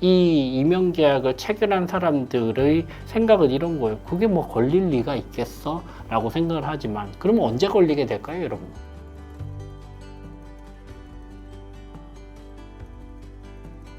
이 임용 계약을 체결한 사람들의 생각은 이런 거예요. 그게 뭐 걸릴 리가 있겠어? 라고 생각을 하지만 그러면 언제 걸리게 될까요, 여러분?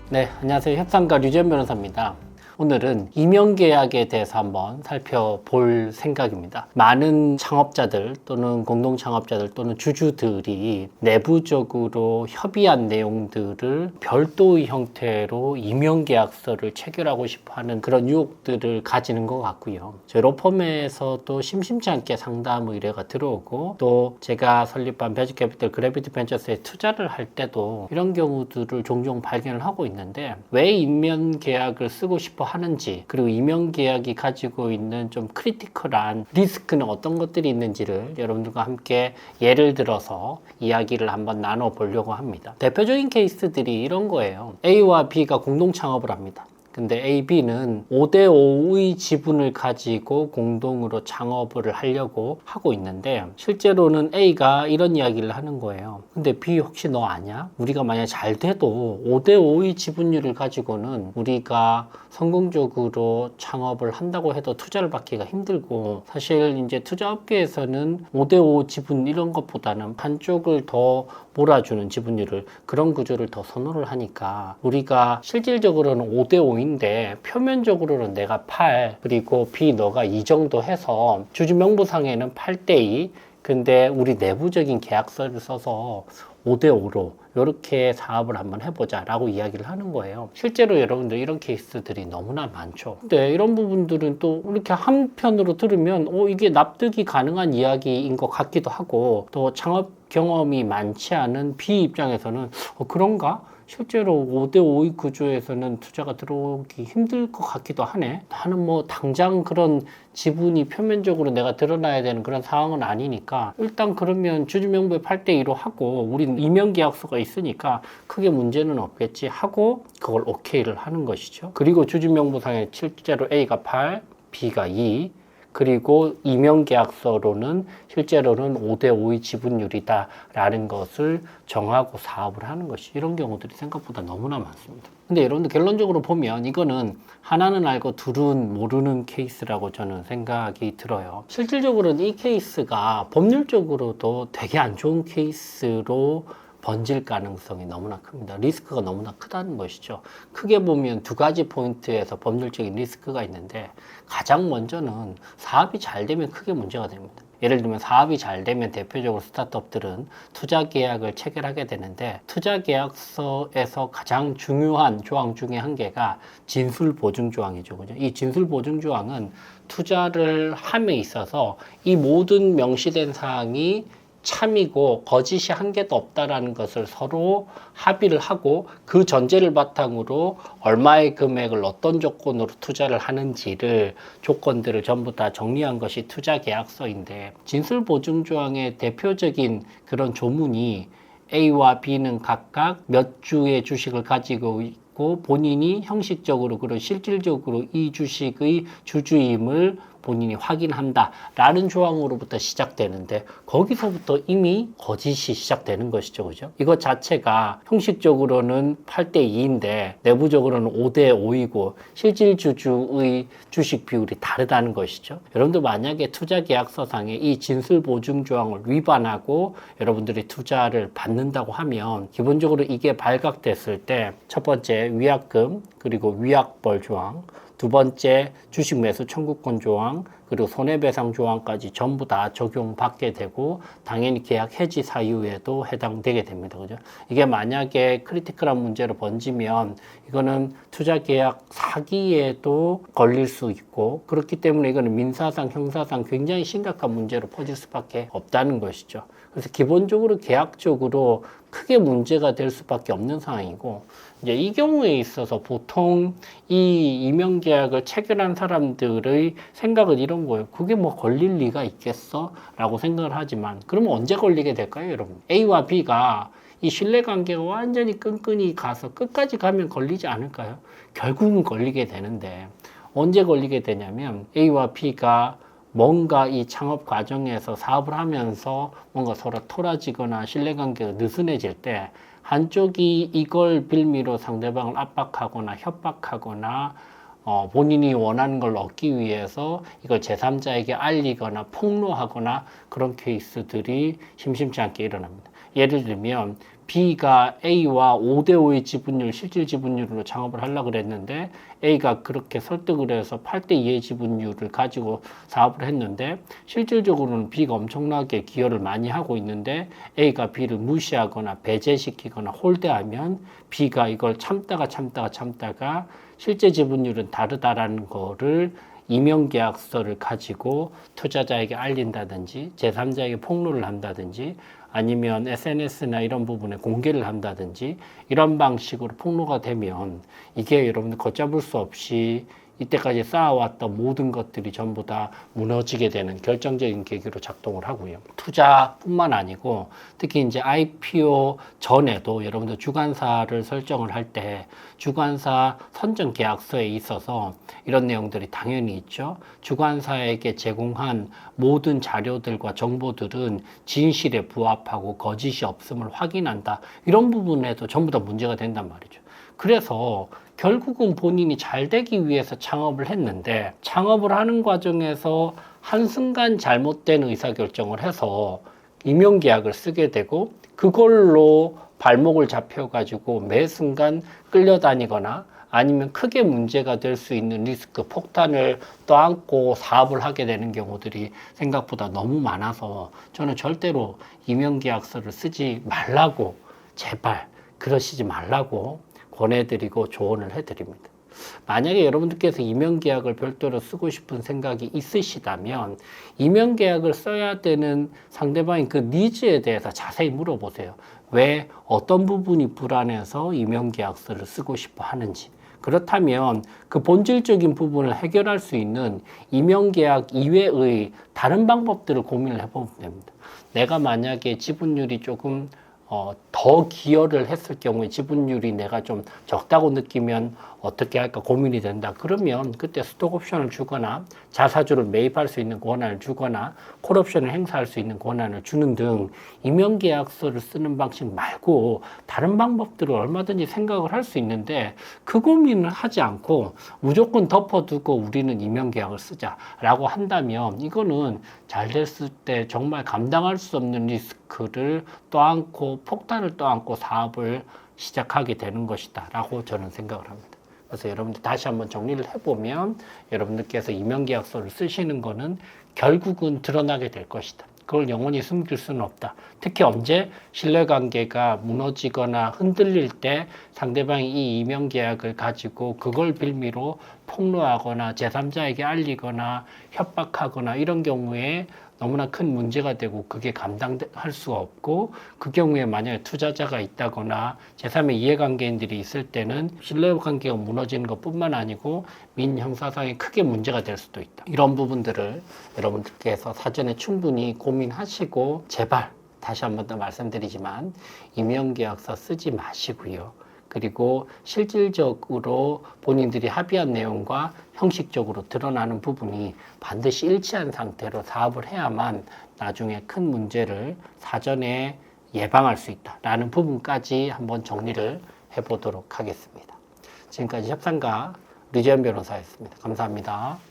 네, 안녕하세요. 협상가 류전 변호사입니다. 오늘은 임용 계약에 대해서 한번 살펴볼 생각입니다. 많은 창업자들 또는 공동 창업자들 또는 주주들이 내부적으로 협의한 내용들을 별도의 형태로 임용 계약서를 체결하고 싶어 하는 그런 유혹들을 가지는 것 같고요. 저희 로펌에서도 심심치 않게 상담 의뢰가 들어오고 또 제가 설립한 베지 캐피털 그래비티 벤처스에 투자를 할 때도 이런 경우들을 종종 발견을 하고 있는데 왜 임면 계약을 쓰고 싶어 하는지 그리고 임용 계약이 가지고 있는 좀 크리티컬한 리스크는 어떤 것들이 있는지를 여러분들과 함께 예를 들어서 이야기를 한번 나눠 보려고 합니다. 대표적인 케이스들이 이런 거예요. A와 B가 공동 창업을 합니다. 근데 A, B는 5대5의 지분을 가지고 공동으로 창업을 하려고 하고 있는데 실제로는 A가 이런 이야기를 하는 거예요. 근데 B 혹시 너 아냐? 우리가 만약 잘 돼도 5대5의 지분율을 가지고는 우리가 성공적으로 창업을 한다고 해도 투자를 받기가 힘들고 사실 이제 투자업계에서는 5대5 지분 이런 것보다는 반쪽을 더 몰아주는 지분율을 그런 구조를 더 선호를 하니까 우리가 실질적으로는 5대5 인데 표면적으로는 내가 8 그리고 B 너가 이 정도 해서 주주 명부상에는 8대2 근데 우리 내부적인 계약서를 써서 5대5로 이렇게 사업을 한번 해보자 라고 이야기를 하는 거예요. 실제로 여러분들 이런 케이스들이 너무나 많죠. 근데 이런 부분들은 또 이렇게 한편으로 들으면 어, 이게 납득이 가능한 이야기인 것 같기도 하고 또 창업 경험이 많지 않은 B 입장에서는 어, 그런가? 실제로 5대 5의 구조에서는 투자가 들어오기 힘들 것 같기도 하네. 나는 뭐 당장 그런 지분이 표면적으로 내가 드러나야 되는 그런 상황은 아니니까 일단 그러면 주주명부에 8대 2로 하고 우린 임명 계약서가 있으니까 크게 문제는 없겠지 하고 그걸 오케이를 하는 것이죠. 그리고 주주명부상에 실제로 A가 8, B가 2, 그리고 임용계약서로는 실제로는 5대 5의 지분율이다라는 것을 정하고 사업을 하는 것이 이런 경우들이 생각보다 너무나 많습니다. 근데 여러분들 결론적으로 보면 이거는 하나는 알고 둘은 모르는 케이스라고 저는 생각이 들어요. 실질적으로는 이 케이스가 법률적으로도 되게 안 좋은 케이스로 번질 가능성이 너무나 큽니다. 리스크가 너무나 크다는 것이죠. 크게 보면 두 가지 포인트에서 법률적인 리스크가 있는데 가장 먼저는 사업이 잘 되면 크게 문제가 됩니다. 예를 들면 사업이 잘 되면 대표적으로 스타트업들은 투자 계약을 체결하게 되는데 투자 계약서에서 가장 중요한 조항 중에 한 개가 진술 보증 조항이죠. 그죠? 이 진술 보증 조항은 투자를 함에 있어서 이 모든 명시된 사항이 참이고 거짓이 한 개도 없다라는 것을 서로 합의를 하고 그 전제를 바탕으로 얼마의 금액을 어떤 조건으로 투자를 하는지를 조건들을 전부 다 정리한 것이 투자 계약서인데 진술 보증 조항의 대표적인 그런 조문이 A와 B는 각각 몇 주의 주식을 가지고 있고 본인이 형식적으로 그리고 실질적으로 이 주식의 주주임을 본인이 확인한다라는 조항으로부터 시작되는데 거기서부터 이미 거짓이 시작되는 것이죠. 그죠? 이것 자체가 형식적으로는 8대 2인데 내부적으로는 5대 5이고 실질 주주의 주식 비율이 다르다는 것이죠. 여러분들 만약에 투자 계약서상에 이 진술 보증 조항을 위반하고 여러분들이 투자를 받는다고 하면 기본적으로 이게 발각됐을 때 첫 번째 위약금 그리고 위약벌 조항 두 번째 주식 매수 청구권 조항 그리고 손해배상 조항까지 전부 다 적용받게 되고 당연히 계약 해지 사유에도 해당되게 됩니다. 그죠? 이게 만약에 크리티컬한 문제로 번지면 이거는 투자 계약 사기에도 걸릴 수 있고 그렇기 때문에 이거는 민사상 형사상 굉장히 심각한 문제로 퍼질 수밖에 없다는 것이죠. 그래서 기본적으로 계약적으로 크게 문제가 될 수밖에 없는 상황이고 이제 이 경우에 있어서 보통 이 임용 계약을 체결한 사람들의 생각은 이런 거예요. 그게 뭐 걸릴 리가 있겠어? 라고 생각을 하지만 그러면 언제 걸리게 될까요, 여러분? A와 B가 이 신뢰 관계가 완전히 끈끈이 가서 끝까지 가면 걸리지 않을까요? 결국은 걸리게 되는데 언제 걸리게 되냐면 A와 B가 뭔가 이 창업 과정에서 사업을 하면서 뭔가 서로 토라지거나 신뢰관계가 느슨해질 때 한쪽이 이걸 빌미로 상대방을 압박하거나 협박하거나 어, 본인이 원하는 걸 얻기 위해서 이걸 제3자에게 알리거나 폭로하거나 그런 케이스들이 심심치 않게 일어납니다. 예를 들면 B가 A와 5대5의 지분율, 실질 지분율로 창업을 하려고 그랬는데 A가 그렇게 설득을 해서 8대2의 지분율을 가지고 사업을 했는데 실질적으로는 B가 엄청나게 기여를 많이 하고 있는데 A가 B를 무시하거나 배제시키거나 홀대하면 B가 이걸 참다가 참다가 참다가 실제 지분율은 다르다라는 거를 이명계약서를 가지고 투자자에게 알린다든지 제3자에게 폭로를 한다든지 아니면 SNS나 이런 부분에 공개를 한다든지 이런 방식으로 폭로가 되면 이게 여러분들 걷잡을 수 없이 이때까지 쌓아왔던 모든 것들이 전부 다 무너지게 되는 결정적인 계기로 작동을 하고요. 투자뿐만 아니고 특히 이제 IPO 전에도 여러분들 주관사를 설정을 할 때 주관사 선정 계약서에 있어서 이런 내용들이 당연히 있죠. 주관사에게 제공한 모든 자료들과 정보들은 진실에 부합하고 거짓이 없음을 확인한다. 이런 부분에도 전부 다 문제가 된단 말이죠. 그래서 결국은 본인이 잘 되기 위해서 창업을 했는데 창업을 하는 과정에서 한순간 잘못된 의사결정을 해서 임용계약을 쓰게 되고 그걸로 발목을 잡혀가지고 매 순간 끌려다니거나 아니면 크게 문제가 될 수 있는 리스크, 폭탄을 떠안고 사업을 하게 되는 경우들이 생각보다 너무 많아서 저는 절대로 임용계약서를 쓰지 말라고 제발 그러시지 말라고 권해드리고 조언을 해드립니다. 만약에 여러분들께서 임용계약을 별도로 쓰고 싶은 생각이 있으시다면 임용계약을 써야 되는 상대방의 그 니즈에 대해서 자세히 물어보세요. 왜 어떤 부분이 불안해서 임용계약서를 쓰고 싶어 하는지. 그렇다면 그 본질적인 부분을 해결할 수 있는 임용계약 이외의 다른 방법들을 고민을 해보면 됩니다. 내가 만약에 지분율이 조금 어, 더 기여를 했을 경우에 지분율이 내가 좀 적다고 느끼면 어떻게 할까 고민이 된다. 그러면 그때 스톡 옵션을 주거나 자사주를 매입할 수 있는 권한을 주거나 콜 옵션을 행사할 수 있는 권한을 주는 등 임용 계약서를 쓰는 방식 말고 다른 방법들을 얼마든지 생각을 할 수 있는데 그 고민을 하지 않고 무조건 덮어두고 우리는 임용 계약을 쓰자라고 한다면 이거는 잘 됐을 때 정말 감당할 수 없는 리스크를 떠안고 폭탄을 떠안고 사업을 시작하게 되는 것이다 라고 저는 생각을 합니다. 그래서 여러분들 다시 한번 정리를 해보면 여러분들께서 임용계약서를 쓰시는 거는 결국은 드러나게 될 것이다. 그걸 영원히 숨길 수는 없다. 특히 언제 신뢰관계가 무너지거나 흔들릴 때 상대방이 이 임용계약을 가지고 그걸 빌미로 폭로하거나 제3자에게 알리거나 협박하거나 이런 경우에 너무나 큰 문제가 되고 그게 감당할 수가 없고 그 경우에 만약에 투자자가 있다거나 제3의 이해관계인들이 있을 때는 신뢰관계가 무너지는 것뿐만 아니고 민형사상에 크게 문제가 될 수도 있다. 이런 부분들을 여러분들께서 사전에 충분히 고민하시고 제발 다시 한 번 더 말씀드리지만 임용계약서 쓰지 마시고요. 그리고 실질적으로 본인들이 합의한 내용과 형식적으로 드러나는 부분이 반드시 일치한 상태로 사업을 해야만 나중에 큰 문제를 사전에 예방할 수 있다라는 부분까지 한번 정리를 해보도록 하겠습니다. 지금까지 협상가 류지현 변호사였습니다. 감사합니다.